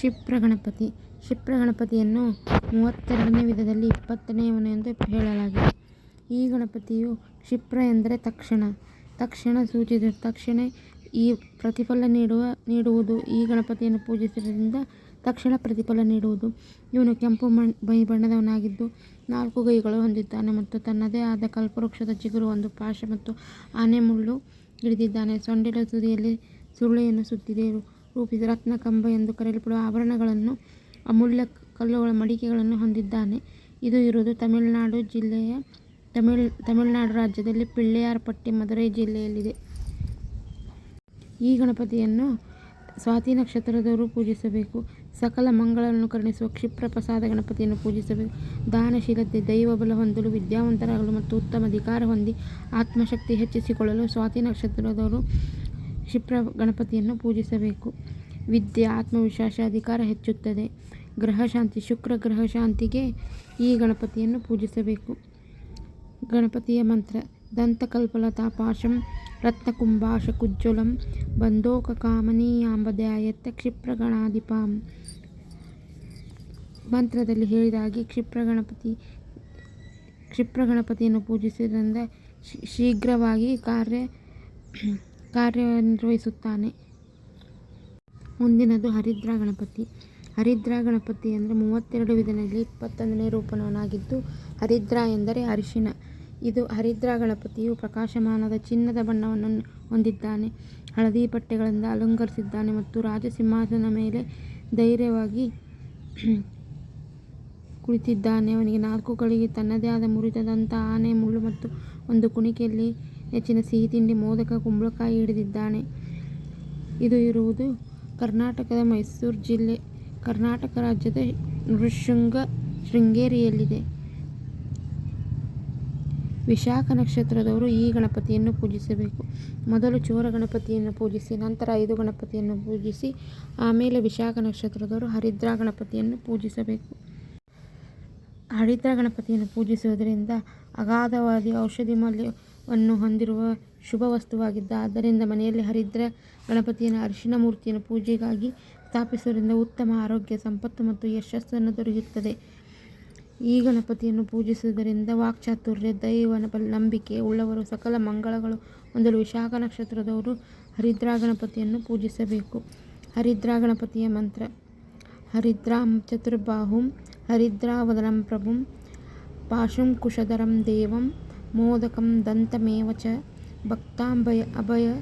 ಕ್ಷಿಪ್ರ ಗಣಪತಿ ಕ್ಷಿಪ್ರ ಗಣಪತಿಯನ್ನು ಮೂವತ್ತೆರಡನೇ ವಿಧದಲ್ಲಿ ಇಪ್ಪತ್ತನೆಯವನು ಎಂದು ಹೇಳಲಾಗಿದೆ. ಈ ಗಣಪತಿಯು ಕ್ಷಿಪ್ರ ಎಂದರೆ ತಕ್ಷಣ. ತಕ್ಷಣ ಸೂಚಿಸಿದ ತಕ್ಷಣ ಈ ಪ್ರತಿಫಲ ನೀಡುವ, ನೀಡುವುದು. ಈ ಗಣಪತಿಯನ್ನು ಪೂಜಿಸುವುದರಿಂದ ತಕ್ಷಣ ಪ್ರತಿಫಲ ನೀಡುವುದು. ಇವನು ಕೆಂಪು ಮಣ್, ಬೈ ಬಣ್ಣದವನಾಗಿದ್ದು ನಾಲ್ಕು ಕೈಗಳು ಹೊಂದಿದ್ದಾನೆ ಮತ್ತು ತನ್ನದೇ ಆದ ಕಲ್ಪವೃಕ್ಷದ ಚಿಗುರು, ಒಂದು ಪಾಶ ಮತ್ತು ಆನೆ ಮುಳ್ಳು ಹಿಡಿದಿದ್ದಾನೆ. ಸೊಂಡಿಲ ತುದಿಯಲ್ಲಿ ಸುರುಳಿಯನ್ನು ಸುತ್ತಿದೆ. ರೂಪಿಸಿ ರತ್ನ ಕಂಬ ಎಂದು ಕರೆಯಲ್ಪಡುವ ಆಭರಣಗಳನ್ನು ಅಮೂಲ್ಯ ಕಲ್ಲುಗಳ ಮಡಿಕೆಗಳನ್ನು ಹೊಂದಿದ್ದಾನೆ. ಇದು ಇರುವುದು ತಮಿಳುನಾಡು ಜಿಲ್ಲೆಯ ತಮಿಳ್, ತಮಿಳುನಾಡು ರಾಜ್ಯದಲ್ಲಿ ಪಿಳ್ಳೆಯಾರ್ಪಟ್ಟಿ, ಮದುರೈ ಜಿಲ್ಲೆಯಲ್ಲಿದೆ. ಈ ಗಣಪತಿಯನ್ನು ಸ್ವಾತಿ ನಕ್ಷತ್ರದವರು ಪೂಜಿಸಬೇಕು. ಸಕಲ ಮಂಗಳವನ್ನು ಕರುಣಿಸುವ ಕ್ಷಿಪ್ರ ಪ್ರಸಾದ ಗಣಪತಿಯನ್ನು ಪೂಜಿಸಬೇಕು. ದಾನಶೀಲತೆ, ದೈವಬಲ ಹೊಂದಲು ವಿದ್ಯಾವಂತರಾಗಲು ಮತ್ತು ಉತ್ತಮ ಅಧಿಕಾರ ಹೊಂದಿ ಆತ್ಮಶಕ್ತಿ ಹೆಚ್ಚಿಸಿಕೊಳ್ಳಲು ಸ್ವಾತಿ ನಕ್ಷತ್ರದವರು ಕ್ಷಿಪ್ರ ಗಣಪತಿಯನ್ನು ಪೂಜಿಸಬೇಕು. ವಿದ್ಯೆ, ಆತ್ಮವಿಶ್ವಾಸ, ಅಧಿಕಾರ ಹೆಚ್ಚುತ್ತದೆ. ಗ್ರಹಶಾಂತಿ ಶುಕ್ರ ಗ್ರಹಶಾಂತಿಗೆ ಈ ಗಣಪತಿಯನ್ನು ಪೂಜಿಸಬೇಕು. ಗಣಪತಿಯ ಮಂತ್ರ ದಂತಕಲ್ಪಲತಾ ಪಾಶಂ ರತ್ನಕುಂಭಾಶಕುಜ್ವಲಂ ಬಂಧೋಕಕಾಮನೀಯಾಂಬಧ್ಯಾಯತ್ತ ಕ್ಷಿಪ್ರಗಣಾಧಿಪಾಂ ಮಂತ್ರದಲ್ಲಿ ಹೇಳಿದ ಹಾಗೆ ಕ್ಷಿಪ್ರಗಣಪತಿ ಗಣಪತಿ, ಕ್ಷಿಪ್ರ ಗಣಪತಿಯನ್ನು ಪೂಜಿಸುವುದರಿಂದ ಶೀಘ್ರವಾಗಿ ಕಾರ್ಯ ಕಾರ್ಯನಿರ್ವಹಿಸುತ್ತಾನೆ. ಮುಂದಿನದು ಹರಿದ್ರ ಗಣಪತಿ. ಹರಿದ್ರ ಗಣಪತಿ ಅಂದರೆ ಮೂವತ್ತೆರಡು ವಿಧದಲ್ಲಿ ಇಪ್ಪತ್ತೊಂದನೇ ರೂಪನವನಾಗಿದ್ದು, ಹರಿದ್ರ ಎಂದರೆ ಅರಿಶಿನ. ಇದು ಹರಿದ್ರ ಗಣಪತಿಯು ಪ್ರಕಾಶಮಾನದ ಚಿನ್ನದ ಬಣ್ಣವನ್ನು ಹೊಂದಿದ್ದಾನೆ. ಹಳದಿ ಬಟ್ಟೆಗಳಿಂದ ಅಲಂಕರಿಸಿದ್ದಾನೆ ಮತ್ತು ರಾಜಸಿಂಹಾಸನ ಮೇಲೆ ಧೈರ್ಯವಾಗಿ ಕುಳಿತಿದ್ದಾನೆ. ಅವನಿಗೆ ನಾಲ್ಕು ಕಡೆಗೆ ತನ್ನದೇ ಆದ ಮುರಿತದಂಥ ಆನೆ, ಮುಳ್ಳು ಮತ್ತು ಒಂದು ಕುಣಿಕೆಯಲ್ಲಿ ಹೆಚ್ಚಿನ ಸಿಹಿ ತಿಂಡಿ, ಮೋದಕ, ಕುಂಬಳಕಾಯಿ ಹಿಡಿದಿದ್ದಾನೆ. ಇದು ಇರುವುದು ಕರ್ನಾಟಕದ ಮೈಸೂರು ಜಿಲ್ಲೆ. ಕರ್ನಾಟಕ ರಾಜ್ಯದ ನೃಶೃಂಗ ಶೃಂಗೇರಿಯಲ್ಲಿದೆ. ವಿಶಾಖ ನಕ್ಷತ್ರದವರು ಈ ಗಣಪತಿಯನ್ನು ಪೂಜಿಸಬೇಕು. ಮೊದಲು ಚೋರ ಗಣಪತಿಯನ್ನು ಪೂಜಿಸಿ, ನಂತರ ಐದು ಗಣಪತಿಯನ್ನು ಪೂಜಿಸಿ, ಆಮೇಲೆ ವಿಶಾಖ ನಕ್ಷತ್ರದವರು ಹರಿದ್ರ ಗಣಪತಿಯನ್ನು ಪೂಜಿಸಬೇಕು. ಹರಿದ್ರ ಗಣಪತಿಯನ್ನು ಪೂಜಿಸುವುದರಿಂದ ಅಗಾಧವಾದಿ ಔಷಧಿ ಮೌಲ್ಯವನ್ನು ಹೊಂದಿರುವ ಶುಭ ವಸ್ತುವಾಗಿದ್ದ. ಆದ್ದರಿಂದ ಮನೆಯಲ್ಲಿ ಹರಿದ್ರ ಗಣಪತಿಯನ್ನು ಅರಿಶಿನ ಮೂರ್ತಿಯನ್ನು ಪೂಜೆಗಾಗಿ ಸ್ಥಾಪಿಸುವುದರಿಂದ ಉತ್ತಮ ಆರೋಗ್ಯ, ಸಂಪತ್ತು ಮತ್ತು ಯಶಸ್ಸನ್ನು ದೊರೆಯುತ್ತದೆ. ಈ ಗಣಪತಿಯನ್ನು ಪೂಜಿಸುವುದರಿಂದ ವಾಕ್ಚಾತುರ್ಯ ದೈವನ ನಂಬಿಕೆ, ಉಳ್ಳವರು ಸಕಲ ಮಂಗಳಗಳು ಹೊಂದಲು ವಿಶಾಖ ನಕ್ಷತ್ರದವರು ಹರಿದ್ರಾ ಗಣಪತಿಯನ್ನು ಪೂಜಿಸಬೇಕು. ಹರಿದ್ರಾ ಗಣಪತಿಯ ಮಂತ್ರ, ಹರಿದ್ರಾಂ ಚತುರ್ಬಾಹುಂ ಹರಿದ್ರಾವದನಂ ಪ್ರಭುಂ ಪಾಶುಂ ಕುಶಧರಂ ದೇವಂ ಮೋದಕಂ ದಂತಮೇವ ಚ ಭಕ್ತಾಂಬಯ ಅಭಯ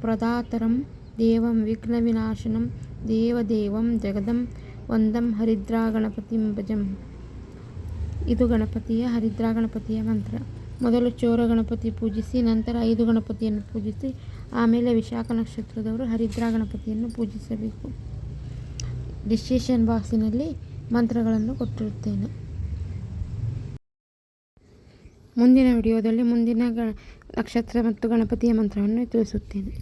ಪ್ರದಾತರಂ ದೇವಂ ವಿಘ್ನ ವಿನಾಶನಂ ದೇವದೇವಂ ಜಗದಂ ವಂದಂ ಹರಿದ್ರಾ ಗಣಪತಿಂ ಭಜಂ. ಇದು ಗಣಪತಿಯ ಹರಿದ್ರಾ ಗಣಪತಿಯ ಮಂತ್ರ. ಮೊದಲು ಚೋರ ಗಣಪತಿ ಪೂಜಿಸಿ, ನಂತರ ಐದು ಗಣಪತಿಯನ್ನು ಪೂಜಿಸಿ, ಆಮೇಲೆ ವಿಶಾಖ ನಕ್ಷತ್ರದವರು ಹರಿದ್ರಾ ಗಣಪತಿಯನ್ನು ಪೂಜಿಸಬೇಕು. ಡಿಸಿಷನ್ ಬಾಕ್ಸಿನಲ್ಲಿ ಮಂತ್ರಗಳನ್ನು ಕೊಟ್ಟಿರುತ್ತೇನೆ. ಮುಂದಿನ ವಿಡಿಯೋದಲ್ಲಿ ಮುಂದಿನ ಗ ನಕ್ಷತ್ರ ಮತ್ತು ಗಣಪತಿಯ ಮಂತ್ರವನ್ನು ತಿಳಿಸುತ್ತೇನೆ.